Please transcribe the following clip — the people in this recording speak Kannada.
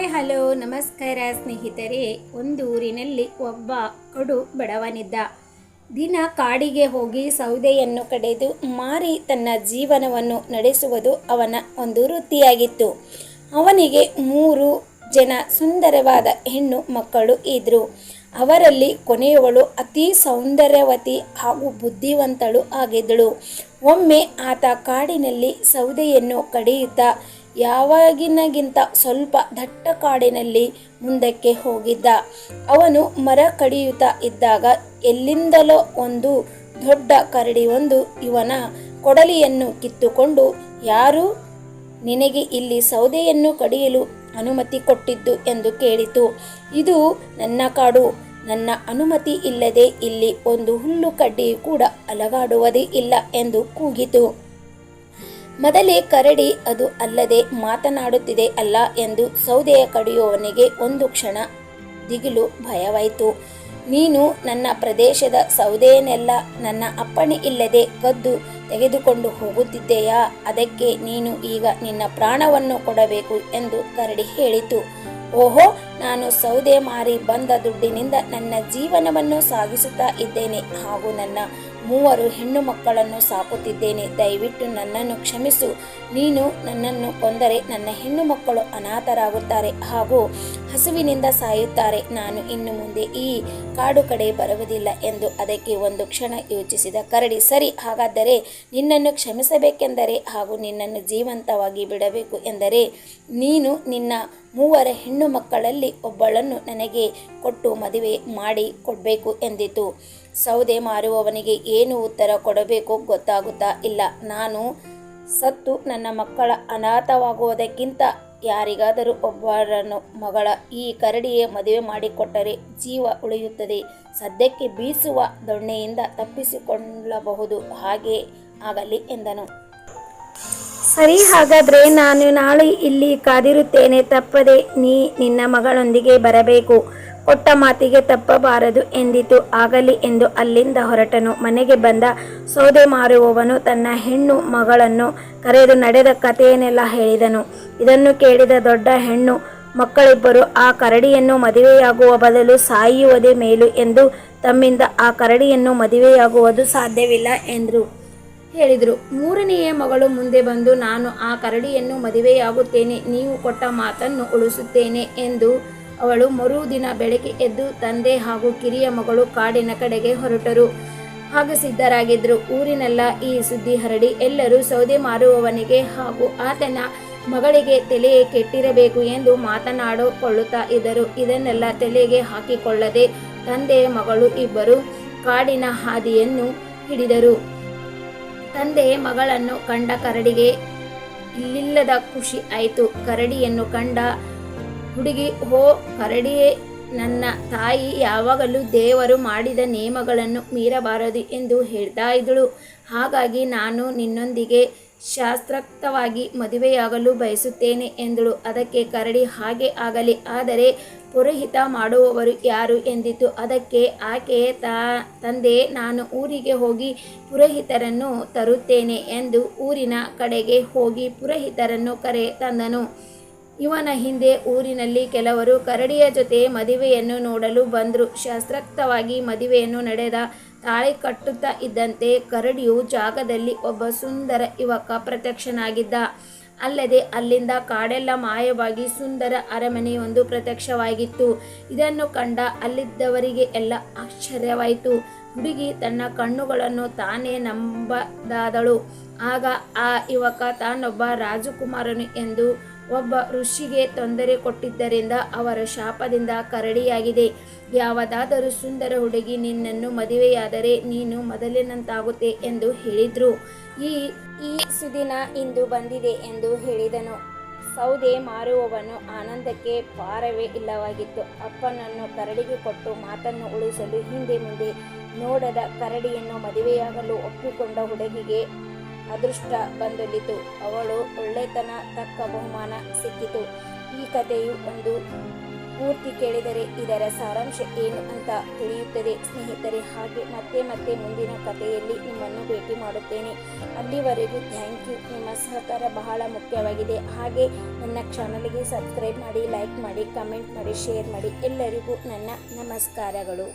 ಹಾಯ್, ಹಲೋ, ನಮಸ್ಕಾರ ಸ್ನೇಹಿತರೆ. ಒಂದು ಊರಿನಲ್ಲಿ ಒಬ್ಬ ಕಡು ಬಡವನಿದ್ದ. ದಿನ ಕಾಡಿಗೆ ಹೋಗಿ ಸೌದೆಯನ್ನು ಕಡೆದು ಮಾರಿ ತನ್ನ ಜೀವನವನ್ನು ನಡೆಸುವುದು ಅವನ ಒಂದು ವೃತ್ತಿಯಾಗಿತ್ತು. ಅವನಿಗೆ ಮೂರು ಜನ ಸುಂದರವಾದ ಹೆಣ್ಣು ಮಕ್ಕಳು ಇದ್ದರು ಅವರಲ್ಲಿ ಕೊನೆಯವಳು ಅತಿ ಸೌಂದರ್ಯವತಿ ಹಾಗೂ ಬುದ್ಧಿವಂತಳು ಆಗಿದ್ದಳು. ಒಮ್ಮೆ ಆತ ಕಾಡಿನಲ್ಲಿ ಸೌದೆಯನ್ನು ಕಡಿಯುತ್ತಾ ಯಾವಾಗಿನಗಿಂತ ಸ್ವಲ್ಪ ದಟ್ಟ ಕಾಡಿನಲ್ಲಿ ಮುಂದಕ್ಕೆ ಹೋಗಿದ್ದ. ಅವನು ಮರ ಕಡಿಯುತ್ತಾ ಇದ್ದಾಗ ಎಲ್ಲಿಂದಲೋ ಒಂದು ದೊಡ್ಡ ಕರಡಿ ಒಂದು ಇವನ ಕೊಡಲಿಯನ್ನು ಕಿತ್ತುಕೊಂಡು, ಯಾರು? ನಿನಗೆ ಇಲ್ಲಿ ಸೌದೆಯನ್ನು ಕಡಿಯಲು ಅನುಮತಿ ಕೊಟ್ಟಿದ್ದು? ಎಂದು ಕೇಳಿತು. ಇದು ನನ್ನ ಕಾಡು. ನನ್ನ ಅನುಮತಿ ಇಲ್ಲದೆ ಇಲ್ಲಿ ಒಂದು ಹುಲ್ಲು ಕಡ್ಡಿ ಕೂಡ ಅಲಗಾಡುವುದೇ ಇಲ್ಲ ಎಂದು ಕೂಗಿತು. ಮೊದಲೇ ಕರಡಿ ಅದು ಅಲ್ಲದೆ ಮಾತನಾಡುತ್ತಿದೆ ಅಲ್ಲ ಎಂದು ಸೌದೆಯ ಕಡಿಯುವವನಿಗೆ ಒಂದು ಕ್ಷಣ ದಿಗಿಲು ಭಯವಾಯಿತು. ನೀನು ನನ್ನ ಪ್ರದೇಶದ ಸೌದೆಯನ್ನೆಲ್ಲ ನನ್ನ ಅಪ್ಪಣೆ ಇಲ್ಲದೆ ಕದ್ದು ತೆಗೆದುಕೊಂಡು ಹೋಗುತ್ತಿದ್ದೆಯಾ? ಅದಕ್ಕೆ ನೀನು ಈಗ ನಿನ್ನ ಪ್ರಾಣವನ್ನು ಕೊಡಬೇಕು ಎಂದು ಕರಡಿ ಹೇಳಿತು. ಓಹೋ ನಾನು ಸೌದೆ ಮಾರಿ ಬಂದ ದುಡ್ಡಿನಿಂದ ನನ್ನ ಜೀವನವನ್ನು ಸಾಗಿಸುತ್ತಾ ಇದ್ದೇನೆ ಹಾಗೂ ನನ್ನ ಮೂವರು ಹೆಣ್ಣು ಮಕ್ಕಳನ್ನು ಸಾಕುತ್ತಿದ್ದೇನೆ. ದಯವಿಟ್ಟು ನನ್ನನ್ನು ಕ್ಷಮಿಸು. ನೀನು ನನ್ನನ್ನು ಕೊಂದರೆ ನನ್ನ ಹೆಣ್ಣು ಮಕ್ಕಳು ಅನಾಥರಾಗುತ್ತಾರೆ ಹಾಗೂ ಹಸುವಿನಿಂದ ಸಾಯುತ್ತಾರೆ. ನಾನು ಇನ್ನು ಮುಂದೆ ಈ ಕಾಡು ಕಡೆ ಬರುವುದಿಲ್ಲ ಎಂದು ಅದಕ್ಕೆ ಒಂದು ಕ್ಷಣ ಯೋಚಿಸಿದ ಕರಡಿ, ಸರಿ, ಹಾಗಾದರೆ ನಿನ್ನನ್ನು ಕ್ಷಮಿಸಬೇಕೆಂದರೆ ಹಾಗೂ ನಿನ್ನನ್ನು ಜೀವಂತವಾಗಿ ಬಿಡಬೇಕು ಎಂದರೆ ನೀನು ನಿನ್ನ ಮೂವರ ಹೆಣ್ಣು ಮಕ್ಕಳಲ್ಲಿ ಒಬ್ಬಳನ್ನು ನನಗೆ ಕೊಟ್ಟು ಮದುವೆ ಮಾಡಿ ಕೊಡಬೇಕು ಎಂದಿತು. ಸೌದೆ ಮಾರುವವನಿಗೆ ಏನು ಉತ್ತರ ಕೊಡಬೇಕು ಗೊತ್ತಾಗುತ್ತಾ ಇಲ್ಲ. ನಾನು ಸತ್ತು ನನ್ನ ಮಕ್ಕಳ ಅನಾಥವಾಗುವುದಕ್ಕಿಂತ ಯಾರಿಗಾದರೂ ಒಬ್ಬರನ್ನು ಮಗಳ ಈ ಕರಡಿಯೇ ಮದುವೆ ಮಾಡಿಕೊಟ್ಟರೆ ಜೀವ ಉಳಿಯುತ್ತದೆ. ಸದ್ಯಕ್ಕೆ ಬೀಸುವ ದೊಣ್ಣೆಯಿಂದ ತಪ್ಪಿಸಿಕೊಳ್ಳಬಹುದು. ಹಾಗೆ ಆಗಲಿ ಎಂದನು. ಸರಿ ಹಾಗಾದ್ರೆ ನಾನು ನಾಳೆ ಇಲ್ಲಿ ಕಾದಿರುತ್ತೇನೆ. ತಪ್ಪದೆ ನೀ ನಿನ್ನ ಮಗಳೊಂದಿಗೆ ಬರಬೇಕು. ಕೊಟ್ಟ ಮಾತಿಗೆ ತಪ್ಪಬಾರದು ಎಂದಿತು. ಆಗಲಿ ಎಂದು ಅಲ್ಲಿಂದ ಹೊರಟನು. ಮನೆಗೆ ಬಂದ ಸೌದೆ ಮಾರುವವನು ತನ್ನ ಹೆಣ್ಣು ಮಗಳನ್ನು ಕರೆದು ನಡೆದ ಕಥೆಯನ್ನೆಲ್ಲ ಹೇಳಿದನು. ಇದನ್ನು ಕೇಳಿದ ದೊಡ್ಡ ಹೆಣ್ಣು, ಮಕ್ಕಳಿಬ್ಬರು ಆ ಕರಡಿಯನ್ನು ಮದುವೆಯಾಗುವ ಬದಲು ಸಾಯುವುದೇ ಮೇಲು ಎಂದು ತಮ್ಮಿಂದ ಆ ಕರಡಿಯನ್ನು ಮದುವೆಯಾಗುವುದು ಸಾಧ್ಯವಿಲ್ಲ ಎಂದರು. ಹೇಳಿದರು, ಮೂರನೆಯ ಮಗಳು ಮುಂದೆ ಬಂದು ನಾನು ಆ ಕರಡಿಯನ್ನು ಮದುವೆಯಾಗುತ್ತೇನೆ. ನೀವು ಕೊಟ್ಟ ಮಾತನ್ನು ಉಳಿಸುತ್ತೇನೆ ಎಂದು ಅವಳು ಮರುದಿನ ಬೆಳಗ್ಗೆ ಎದ್ದು ತಂದೆ ಹಾಗೂ ಕಿರಿಯ ಮಗಳು ಕಾಡಿನ ಕಡೆಗೆ ಹೊರಟರು. ಹಾಗೂ ಸಿದ್ಧರಾಗಿದ್ದರು ಊರಿನೆಲ್ಲ ಈ ಸುದ್ದಿ ಹರಡಿ ಎಲ್ಲರೂ ಸೌದೆ ಮಾರುವವನಿಗೆ ಹಾಗೂ ಆತನ ಮಗಳಿಗೆ ತಲೆಯೇ ಕೆಟ್ಟಿರಬೇಕು ಎಂದು ಮಾತನಾಡಿಕೊಳ್ಳುತ್ತಾ ಇದ್ದರು. ಇದನ್ನೆಲ್ಲ ತಲೆಗೆ ಹಾಕಿಕೊಳ್ಳದೆ ತಂದೆ, ಮಗಳು ಇಬ್ಬರು ಕಾಡಿನ ಹಾದಿಯನ್ನು ಹಿಡಿದರು. ತಂದೆ ಮಗಳನ್ನು ಕಂಡ ಕರಡಿಗೆ ಇಲ್ಲಿಲ್ಲದ ಖುಷಿ ಆಯಿತು. ಕರಡಿಯನ್ನು ಕಂಡ ಹುಡುಗಿ, ಹೋ, ಕರಡಿಯೇ, ನನ್ನ ತಾಯಿ ಯಾವಾಗಲೂ ದೇವರು ಮಾಡಿದ ನಿಯಮಗಳನ್ನು ಮೀರಬಾರದು ಎಂದು ಹೇಳ್ತಾ ಇದ್ದಳು ಹಾಗಾಗಿ ನಾನು ನಿನ್ನೊಂದಿಗೆ ಶಾಸ್ತ್ರಕ್ತವಾಗಿ ಮದುವೆಯಾಗಲು ಬಯಸುತ್ತೇನೆ ಎಂದಳು. ಅದಕ್ಕೆ ಕರಡಿ, ಹಾಗೆ ಆಗಲಿ, ಆದರೆ ಪುರೋಹಿತ ಮಾಡುವವರು ಯಾರು? ಎಂದಿತು. ಅದಕ್ಕೆ, ಆಕೆ ತಾ, ತಂದೆ, ನಾನು ಊರಿಗೆ ಹೋಗಿ ಪುರೋಹಿತರನ್ನು ತರುತ್ತೇನೆ ಎಂದು ಊರಿನ ಕಡೆಗೆ ಹೋಗಿ ಪುರೋಹಿತರನ್ನು ಕರೆ ತಂದನು. ಇವನ ಹಿಂದೆ ಊರಿನಲ್ಲಿ ಕೆಲವರು ಕರಡಿಯ ಜೊತೆ ಮದುವೆಯನ್ನು ನೋಡಲು ಬಂದರು. ಶಾಸ್ತ್ರಕ್ತವಾಗಿ ಮದುವೆಯನ್ನು ನಡೆದ ತಾಳಿ ಕಟ್ಟುತ್ತಾ ಇದ್ದಂತೆ ಕರಡಿಯು ಜಾಗದಲ್ಲಿ ಒಬ್ಬ ಸುಂದರ ಯುವಕ ಪ್ರತ್ಯಕ್ಷನಾಗಿದ್ದ. ಅಲ್ಲದೆ ಅಲ್ಲಿಂದ ಕಾಡೆಲ್ಲ ಮಾಯವಾಗಿ ಸುಂದರ ಅರಮನೆಯೊಂದು ಪ್ರತ್ಯಕ್ಷವಾಗಿತ್ತು. ಇದನ್ನು ಕಂಡ ಅಲ್ಲಿದ್ದವರಿಗೆ ಎಲ್ಲ ಆಶ್ಚರ್ಯವಾಯಿತು. ಹುಡುಗಿ ತನ್ನ ಕಣ್ಣುಗಳನ್ನು ತಾನೇ ನಂಬದಾದಳು. ಆಗ ಆ ಯುವಕ ತಾನೊಬ್ಬ ರಾಜಕುಮಾರನು ಎಂದು ಒಬ್ಬ ಋಷಿಗೆ ತೊಂದರೆ ಕೊಟ್ಟಿದ್ದರಿಂದ ಅವರ ಶಾಪದಿಂದ ಕರಡಿಯಾಗಿದೆ. ಯಾವುದಾದರೂ ಸುಂದರ ಹುಡುಗಿ ನಿನ್ನನ್ನು ಮದುವೆಯಾದರೆ ನೀನು ಮೊದಲಿನಂತಾಗುತ್ತೆ ಎಂದು ಹೇಳಿದ್ರು. ಈ ಈ ಸುದಿನ ಇಂದು ಬಂದಿದೆ ಎಂದು ಹೇಳಿದನು. ಸೌದೆ ಮಾರುವವನು ಆನಂದಕ್ಕೆ ಪಾರವೇ ಇಲ್ಲವಾಗಿತ್ತು. ಅಪ್ಪನನ್ನು ಕರಡಿಗೆ ಕೊಟ್ಟು ಮಾತನ್ನು ಉಳಿಸಲು ಹಿಂದೆ ಮುಂದೆ ನೋಡದ ಕರಡಿಯನ್ನು ಮದುವೆಯಾಗಲು ಒಪ್ಪಿಕೊಂಡ ಹುಡುಗಿಗೆ ಅದೃಷ್ಟ ಬಂದೊಲಿತು ಅವಳು ಒಳ್ಳೆತನ ತಕ್ಕ ಬಹುಮಾನ ಸಿಕ್ಕಿತು. ಈ ಕಥೆಯು ಒಂದು ಪೂರ್ತಿ ಕೇಳಿದರೆ ಇದರ ಸಾರಾಂಶ ಏನು ಅಂತ ತಿಳಿಯುತ್ತದೆ. ಸ್ನೇಹಿತರೆ, ಹಾಗೆ ಮತ್ತೆ ಮತ್ತೆ ಮುಂದಿನ ಕಥೆಯಲ್ಲಿ ನಿಮ್ಮನ್ನು ಭೇಟಿ ಮಾಡುತ್ತೇನೆ. ಅಲ್ಲಿವರೆಗೂ ಥ್ಯಾಂಕ್ ಯು. ನಿಮ್ಮ ಸಹಕಾರ ಬಹಳ ಮುಖ್ಯವಾಗಿದೆ. ಹಾಗೆ ನನ್ನ ಚಾನಲ್ಗೆ ಸಬ್ಸ್ಕ್ರೈಬ್ ಮಾಡಿ, ಲೈಕ್ ಮಾಡಿ, ಕಮೆಂಟ್ ಮಾಡಿ, ಶೇರ್ ಮಾಡಿ ಎಲ್ಲರಿಗೂ ನನ್ನ ನಮಸ್ಕಾರಗಳು.